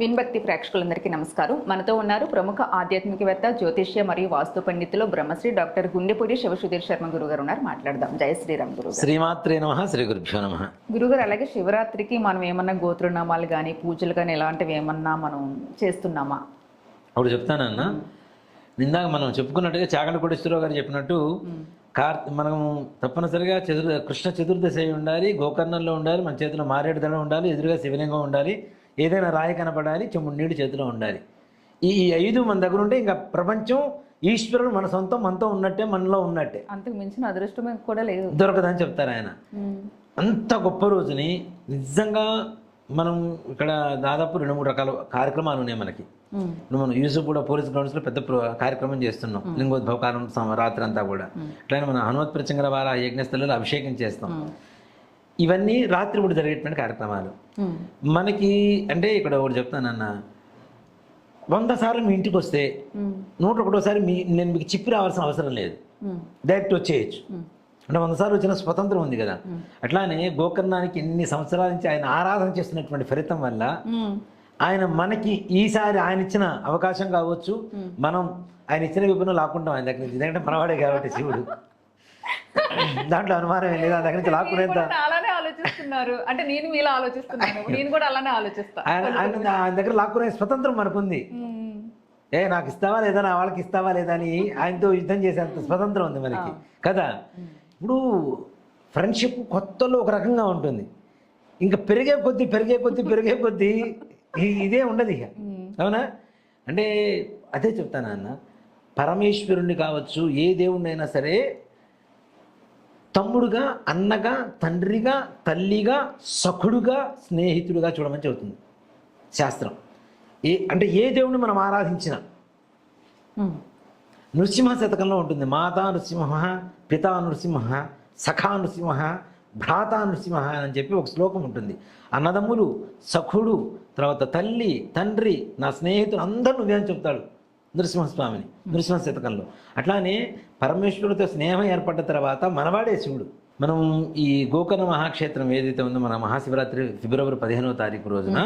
విన్భక్తి ప్రేక్షకులందరికీ నమస్కారం. మనతో ఉన్నారు ప్రముఖ ఆధ్యాత్మికవేత్త జ్యోతిష్య మరియు వాస్తు పండితులు బ్రహ్మశ్రీ డాక్టర్ గుండెపూడి శివసుధీర్ శర్మ గురుగారు ఉన్నారు. మాట్లాడదాం. జయ శ్రీరామ్ గురుగారు. శ్రీమాత్రే నమ శ్రీ గురుభ్యో నమ. గురుగారు అలాగే శివరాత్రికి మనం ఏమన్నా గోత్రనామాలు కానీ పూజలు కానీ ఇలాంటివి ఏమన్నా మనం చేస్తున్నామా? అప్పుడు చెప్తానన్న ఇందాక మనం చెప్పుకున్నట్టుగా చాగల కోటేశ్వరరావు గారు చెప్పినట్టు కార్ మనం తప్పనిసరిగా చతుర్ కృష్ణ చతుర్దశి ఉండాలి గోకర్ణంలో ఉండాలి మన చేతిలో మారేడు దండం ఉండాలి ఎదురుగా శివలింగం ఉండాలి ఏదైనా రాయి కనపడాలి చెమ్ముడు నీళ్ళు చేతిలో ఉండాలి. ఈ ఈ ఐదు మన దగ్గర ఉంటే ఇంకా ప్రపంచం ఈశ్వరుడు మన సొంతం మనతో ఉన్నట్టే మనలో ఉన్నట్టే. అంతకు మించిన అదృష్టం కూడా లేదు. దొరకదని చెప్తారు ఆయన. అంత గొప్ప రోజుని నిజంగా మనం ఇక్కడ దాదాపు రెండు మూడు రకాల కార్యక్రమాలు ఉన్నాయి మనకి. మనం యూసుఫ్ కూడా పోలీస్ గ్రౌండ్స్లో పెద్ద కార్యక్రమం చేస్తున్నాం. లింగోద్భవ కాలం రాత్రి అంతా కూడా. అట్లనే మన హనుమత్ ప్రచంగర వార యజ్ఞస్థలంలో అభిషేకం చేస్తాం. ఇవన్నీ రాత్రి కూడా జరిగేటువంటి కార్యక్రమాలు. మనకి అంటే ఇక్కడ ఒకటి చెప్తానన్న. వంద సార్లు మీ ఇంటికి వస్తే. నూట ఒకటోసారి మీ నేను మీకు చెప్పి రావాల్సిన అవసరం లేదు. డైరెక్ట్ వచ్చేయచ్చు. అంటే వంద సార్లు వచ్చిన స్వతంత్రం ఉంది కదా. అట్లానే గోకర్ణానికి ఎన్ని సంవత్సరాల నుంచి ఆయన ఆరాధన చేస్తున్నటువంటి ఫలితం వల్ల. ఆయన మనకి ఈసారి ఆయన ఇచ్చిన అవకాశం కావచ్చు. మనం ఆయన ఇచ్చిన విపుణం లాక్కుంటాం ఆయన దగ్గర నుంచి. ఎందుకంటే మనవాడే కాబట్టి శివుడు. దాంట్లో అనుమానం ఏం లేదు. ఆయన దగ్గర నుంచి లాక్కునేంత ఆలోచిస్తున్నారు? అంటే నేను మీలా ఆలోచిస్తున్నాను. నేను కూడా అలానే ఆలోచిస్తా. ఆయన ఆయన దగ్గర లాక్కునే స్వతంత్రం మనకుంది. ఏ నాకు ఇస్తావా లేదా? నా వాళ్ళకి ఇస్తావా లేదా అని ఆయనతో యుద్ధం చేసేంత స్వతంత్రం ఉంది మనకి. కదా? ఇప్పుడు ఫ్రెండ్షిప్ కొత్తలో ఒక రకంగా ఉంటుంది. ఇంకా పెరిగే కొద్దీ పెరిగే కొద్దీ పెరిగే కొద్దీ ఇదే ఉండదు ఇక. అవునా? అంటే అదే చెప్తాను అన్న పరమేశ్వరుణ్ణి కావచ్చు ఏ దేవుణ్ణైనా సరే తమ్ముడుగా అన్నగా తండ్రిగా తల్లిగా సఖుడుగా స్నేహితుడుగా చూడమని చెబుతుంది శాస్త్రం. ఏ అంటే ఏ దేవుణ్ణి మనం ఆరాధించినా. నృసింహ శతకంలో ఉంటుంది. మాతా నృసింహ పితా నృసింహ సఖా నృసింహ భ్రాత నృసింహ అని చెప్పి ఒక శ్లోకం ఉంటుంది. అన్నదమ్ములు సఖుడు తర్వాత తల్లి తండ్రి నా స్నేహితులు అందరూ నువ్వే అని చెప్తాడు. నృసింహస్వామిని నృసింహ శతకంలో. అట్లానే పరమేశ్వరుడితో స్నేహం ఏర్పడ్డ తర్వాత మనవాడే శివుడు. మనం ఈ గోకర్ణ మహాక్షేత్రం ఏదైతే ఉందో మన మహాశివరాత్రి ఫిబ్రవరి పదిహేనవ తారీఖు రోజున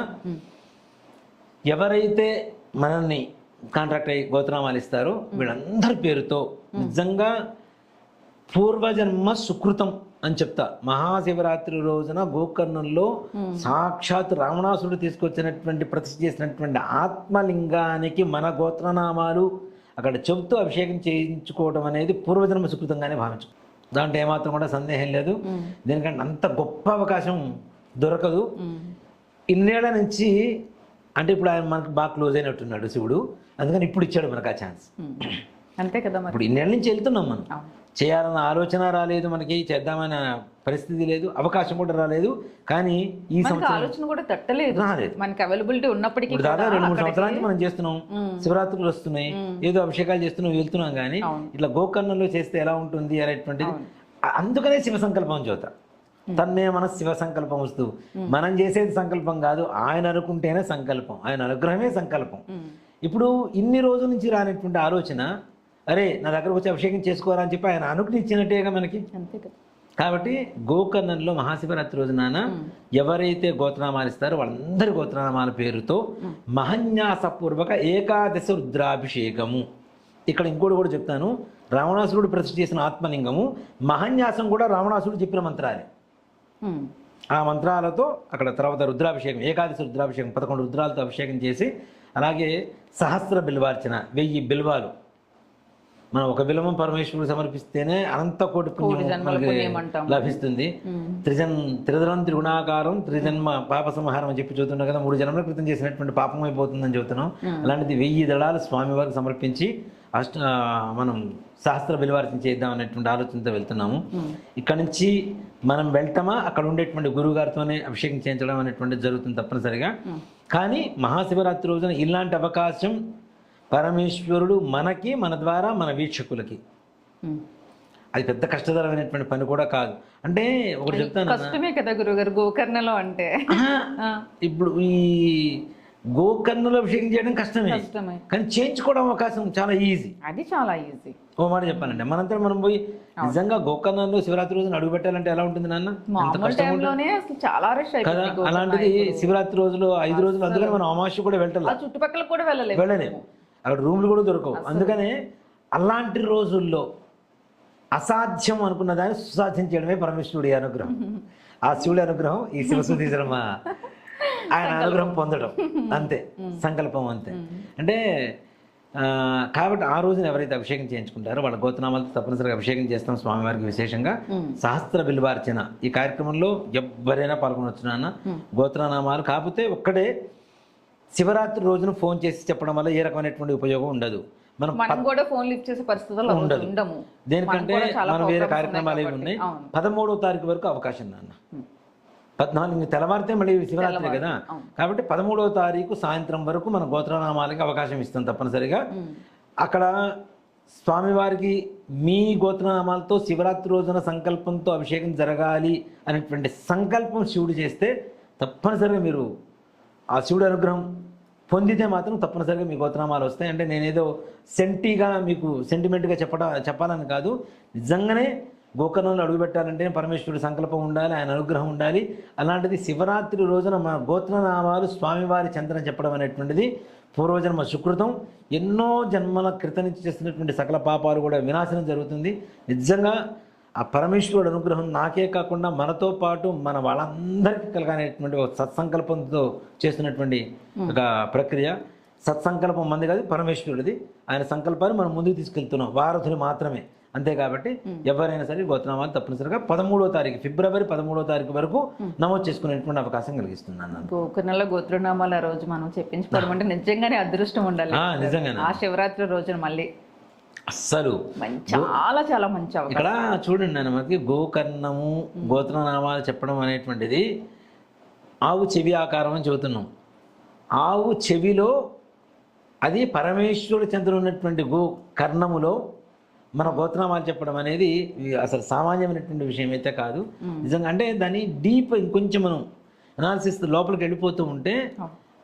ఎవరైతే మనల్ని కాంట్రాక్ట్ అయ్యి గోత్రనామాలు ఇస్తారో వీళ్ళందరి పేరుతో నిజంగా పూర్వజన్మ సుకృతం అని చెప్తా. మహాశివరాత్రి రోజున గోకర్ణంలో సాక్షాత్ రావణాసురుడు తీసుకొచ్చినటువంటి ప్రతిష్ఠ చేసినటువంటి ఆత్మలింగానికి మన గోత్రనామాలు అక్కడ చెబుతూ అభిషేకం చేయించుకోవడం అనేది పూర్వజన్మ సుకృతంగానే భావించు. దాంట్లో ఏమాత్రం కూడా సందేహం లేదు. దీనికంటే అంత గొప్ప అవకాశం దొరకదు. ఇన్నేళ్ళ నుంచి అంటే ఇప్పుడు ఆయన మనకు బాగా క్లోజ్ అయినట్టున్నాడు శివుడు. అందుకని ఇప్పుడు ఇచ్చాడు మనకు ఆ ఛాన్స్. అంతే కదా ఇప్పుడు ఇన్నేళ్ళ నుంచి వెళ్తున్నాం మనం. చేయాలన్న ఆలోచన రాలేదు మనకి చేద్దామన్న పరిస్థితి లేదు అవకాశం కూడా రాలేదు. కానీ ఈ ఆలోచన కూడా తట్టలేదు. రాలేదు. మనకి అవైలబిలిటీ ఉన్నప్పటికీ దాదాపు కూడా రెండు మూడు సంవత్సరాల నుంచి మనం చేస్తున్నాం. శివరాత్రులు వస్తున్నాయి. ఏదో అభిషేకాలు చేస్తున్నాం వెళ్తున్నాం కానీ. ఇట్లా గోకర్ణంలో చేస్తే ఎలా ఉంటుంది అనేటువంటిది అందుకనే శివ సంకల్పం చోత తన్నే మన శివ సంకల్పం వస్తూ. మనం చేసేది సంకల్పం కాదు ఆయన అనుకుంటేనే సంకల్పం ఆయన అనుగ్రహమే సంకల్పం. ఇప్పుడు ఇన్ని రోజుల నుంచి రానటువంటి ఆలోచన అరే నా దగ్గరకు వచ్చి అభిషేకం చేసుకోవాలని అని చెప్పి ఆయన అనుకునిచ్చినట్టేగా మనకి. అంతే కదా. కాబట్టి గోకర్ణంలో మహాశివరాత్రి రోజున ఎవరైతే గోత్రనామాలు ఇస్తారో వాళ్ళందరి గోత్రనామాల పేరుతో మహన్యాసపూర్వక ఏకాదశ రుద్రాభిషేకము. ఇక్కడ ఇంకోటి కూడా చెప్తాను. రావణాసురుడు ప్రతిష్ఠ చేసిన ఆత్మలింగము. మహన్యాసం కూడా రావణాసురుడు చెప్పిన మంత్రాలే. ఆ మంత్రాలతో అక్కడ తర్వాత రుద్రాభిషేకం ఏకాదశి రుద్రాభిషేకం పదకొండు రుద్రాలతో అభిషేకం చేసి అలాగే సహస్ర బిల్వార్చన వెయ్యి బిల్వాలు మనం ఒక బిల్వం పరమేశ్వరుడు సమర్పిస్తేనే అనంత కోటి. లభిస్తుంది. త్రిజన్ త్రిదరం త్రిగుణాకారం త్రిజన్మ పాప సంహారం అని చెప్పి చూస్తున్నాం కదా. మూడు జన్మల క్రితం చేసినటువంటి పాపం అయిపోతుందని చెబుతున్నాం. అలాంటిది వెయ్యి దళాలు స్వామివారికి సమర్పించి అష్ట మనం శాస్త్ర బిల్వార్చన చేద్దాం అనేటువంటి ఆలోచనతో వెళ్తున్నాము. ఇక్కడ నుంచి మనం వెళ్తామా? అక్కడ ఉండేటువంటి గురువు గారితోనే అభిషేకం చేయించడం అనేటువంటిది జరుగుతుంది తప్పనిసరిగా. కానీ మహాశివరాత్రి రోజున ఇలాంటి అవకాశం పరమేశ్వరుడు మనకి మన ద్వారా మన వీక్షకులకి. అది పెద్ద కష్టతరమైనటువంటి పని కూడా కాదు. అంటే ఒకటి చెప్తాను కష్టమే కదా గురుగారు గోకర్ణలో అంటే. ఇప్పుడు ఈ గోకర్ణలో అభిషేకం చేయడం కష్టమే. కానీ చేయించుకోవడం అవకాశం చాలా ఈజీ. అది చాలా ఈజీ. ఓ మాట చెప్పానండి. మనంతా మనం పోయి నిజంగా గోకర్ణంలో శివరాత్రి రోజున అడుగు పెట్టాలంటే ఎలా ఉంటుంది నాన్న? చాలా రష్ అలాంటిది శివరాత్రి రోజులు ఐదు రోజులు అందుకని మనం అమావాస్య కూడా వెళ్ళటం ఆ చుట్టుపక్కల కూడా వెళ్ళలేదు వెళ్ళలేము. అక్కడ రూమ్లు కూడా దొరకవు. అందుకనే అలాంటి రోజుల్లో అసాధ్యం అనుకున్న దాన్ని సుసాధ్యం చేయడమే పరమేశ్వరుడి అనుగ్రహం. ఆ శివుడి అనుగ్రహం ఈ శివసుధీ శర్మ ఆయన అనుగ్రహం పొందడం. అంతే. సంకల్పం అంతే. అంటే కాబట్టి ఆ రోజున ఎవరైతే అభిషేకం చేయించుకుంటారో వాళ్ళ గోతనామాలతో తప్పనిసరిగా అభిషేకం చేస్తాం స్వామివారికి విశేషంగా. సహస్ర బిల్వార్చన ఈ కార్యక్రమంలో ఎవరైనా పాల్గొనవచ్చు నాన్న. గోత్రనామాలు కాకపోతే ఒక్కడే శివరాత్రి రోజున ఫోన్ చేసి చెప్పడం వల్ల ఏ రకమైనటువంటి ఉపయోగం ఉండదు. మనం మనం కూడా ఫోన్ లిఫ్ట్ చేసే పరిస్థితుల్లో ఉండదు. ఉండము. దేనికంటే మనం వేరే కార్యక్రమాలు ఏవి ఉన్నాయి. పదమూడవ తారీఖు వరకు అవకాశం నాన్న. పద్నాలుగు తెల్లవారితే మళ్ళీ శివరాత్రి కదా. కాబట్టి పదమూడవ తారీఖు సాయంత్రం వరకు మన గోత్రనామాలకి అవకాశం ఇస్తాం తప్పనిసరిగా. అక్కడ స్వామివారికి మీ గోత్రనామాలతో శివరాత్రి రోజున సంకల్పంతో అభిషేకం జరగాలి అనేటువంటి సంకల్పం శివుడు చేస్తే తప్పనిసరిగా మీరు ఆ శివుడి అనుగ్రహం పొందితే మాత్రం తప్పనిసరిగా మీ గోత్రనామాలు వస్తాయి. అంటే నేనేదో సెంటీగా మీకు సెంటిమెంట్గా చెప్పడం చెప్పాలని కాదు. నిజంగానే గోకర్ణంలో అడుగుపెట్టాలంటే పరమేశ్వరుడు సంకల్పం ఉండాలి ఆయన అనుగ్రహం ఉండాలి. అలాంటిది శివరాత్రి రోజున మన గోత్రనామాలు స్వామివారి చంద్రం చెప్పడం అనేటువంటిది పూర్వజన్మ సుకృతం. ఎన్నో జన్మల క్రితం నుంచి చేస్తున్నటువంటి సకల పాపాలు కూడా వినాశనం జరుగుతుంది. నిజంగా ఆ పరమేశ్వరుడు అనుగ్రహం నాకే కాకుండా మనతో పాటు మన వాళ్ళందరికీ కలగనేటువంటి ఒక సత్సంకల్పంతో చేస్తున్నటువంటి ఒక ప్రక్రియ. సత్సంకల్పం మంది కాదు పరమేశ్వరుడిది. ఆయన సంకల్పాన్ని మనం ముందుకు తీసుకెళ్తున్నాం. వారధులు మాత్రమే. అంతే కాబట్టి ఎవరైనా సరే గోత్రనామాలు తప్పనిసరిగా పదమూడో తారీఖు ఫిబ్రవరి పదమూడో తారీఖు వరకు నమోదు చేసుకునేటువంటి అవకాశం కలిగిస్తున్నాను నన్ను. గోకర్ణలో గోత్రనామాలు ఆ రోజు మనం చెప్పించుకోవడం అంటే నిజంగానే అదృష్టం ఉండాలి. ఆ, నిజంగానే. ఆ శివరాత్రి రోజున మళ్ళీ అస్సలు చాలా చాలా మంచి ఇక్కడ చూడండి నేను మనకి గోకర్ణము గోత్రనామాలు చెప్పడం అనేటువంటిది ఆవు చెవి ఆకారం అని చెబుతున్నాం. ఆవు చెవిలో అది పరమేశ్వరుడు చంద్రుడు ఉన్నటువంటి గో కర్ణములో మన గోత్రనామాలు చెప్పడం అనేది అసలు సామాన్యమైనటువంటి విషయం అయితే కాదు. నిజంగా అంటే దాన్ని డీప్ ఇంకొంచెం మనం అనాలిసిస్ లోపలికి వెళ్ళిపోతూ ఉంటే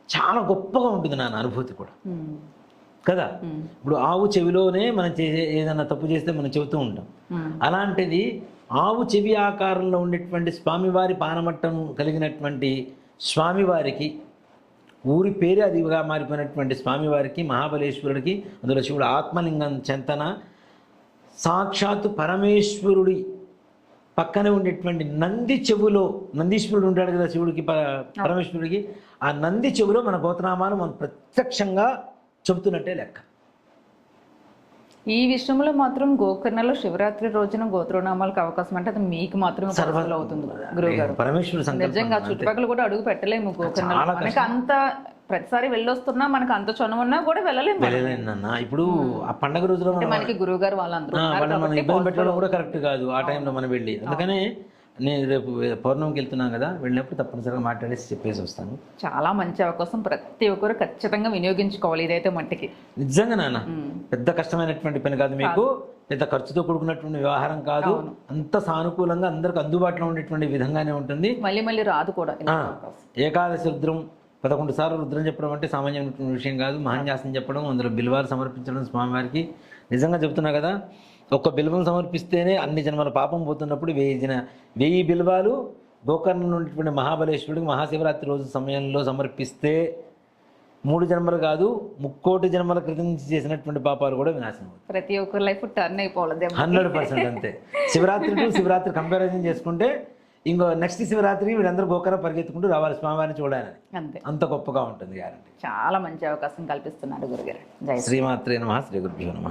చాలా గొప్పగా ఉంటుంది నా అనుభూతి కూడా. కదా? ఇప్పుడు ఆవు చెవిలోనే మనం చేసే ఏదైనా తప్పు చేస్తే మనం చెబుతూ ఉంటాం. అలాంటిది ఆవు చెవి ఆకారంలో ఉండేటువంటి స్వామివారి పానమట్టం కలిగినటువంటి స్వామివారికి ఊరి పేరే అదిగా మారిపోయినటువంటి స్వామివారికి మహాబలేశ్వరుడికి అందులో శివుడు ఆత్మలింగం చెంతన సాక్షాత్తు పరమేశ్వరుడి పక్కనే ఉండేటువంటి నంది చెవులో నందీశ్వరుడు ఉంటాడు కదా శివుడికి ప- పరమేశ్వరుడికి ఆ నంది చెవులో మన గోత్రనామాలు మనం ప్రత్యక్షంగా చెబుతున్నట్టే లెక్క. ఈ విషయంలో మాత్రం గోకర్ణలో శివరాత్రి రోజున గోత్రనామాలకు అవకాశం అంటే అది మీకు మాత్రమే పాసిబుల్ అవుతుంది గురువు గారు. పరమేశ్వరుడు నిజంగా చుట్టుపక్కల కూడా అడుగు పెట్టలేము గోకర్ణ చాలా మనకి అంత ప్రతిసారి వెళ్ళొస్తున్నా మనకు అంత చొనవ ఉన్నా కూడా వెళ్ళలేము వెళ్ళలేనన్న ఇప్పుడు ఆ పండగ రోజులో మనం మనకి గురువు గారు వాళ్ళందరూ ఇబ్బంది పెట్టడం కూడా కరెక్ట్ కాదు. ఆ టైంలో మనం వెళ్ళి. అందుకనే నేను రేపు పౌర్ణమికి వెళ్తున్నాను కదా వెళ్ళినప్పుడు తప్పనిసరిగా మాట్లాడేసి చెప్పేసి వస్తాను. చాలా మంచి అవకాశం. ప్రతి ఒక్కరు ఖచ్చితంగా వినియోగించుకోవాలి ఇదైతే మట్టికి. నిజంగా నాన్న పెద్ద కష్టమైనటువంటి పని కాదు మీకు. పెద్ద ఖర్చుతో కూడుకున్నటువంటి వ్యవహారం కాదు. అంత సానుకూలంగా అందరికి అందుబాటులో ఉండేటువంటి విధంగానే ఉంటుంది. మళ్ళీ మళ్ళీ రాదు కూడా ఏకాదశి రుద్రం పదకొండు సార్లు రుద్రం చెప్పడం అంటే సామాన్యమైనటువంటి విషయం కాదు. మహాన్యాసం చెప్పడం అందులో బిల్వాలు సమర్పించడం స్వామివారికి. నిజంగా చెప్తున్నా కదా ఒక్క బిల్వం సమర్పిస్తేనే అన్ని జన్మల పాపం పోతున్నప్పుడు వెయ్యి జన వెయ్యి బిల్వాలు గోకర్ణంలో ఉన్నటువంటి మహాబలేశ్వరుడికి మహాశివరాత్రి రోజు సమయంలో సమర్పిస్తే మూడు జన్మలు కాదు ముక్కోటి జన్మల క్రితం నుంచి చేసినటువంటి పాపాలు కూడా వినాశనం ప్రతి ఒక్కరి లైఫ్ టర్న్ అయిపోవాలి హండ్రెడ్ పర్సెంట్ అంతే. శివరాత్రి టు శివరాత్రి కంపారిజన్ చేసుకుంటే ఇంకో నెక్స్ట్ శివరాత్రి వీళ్ళందరూ గోకర పరిగెత్తుకుంటూ రావాలి స్వామివారిని చూడాలని. అంతే. అంత గొప్పగా ఉంటుంది గ్యారంటీ చాలా మంచి అవకాశం కల్పిస్తున్నారు గురుగారు. శ్రీమాత్రే నమ శ్రీ గురుభ్యో నమ.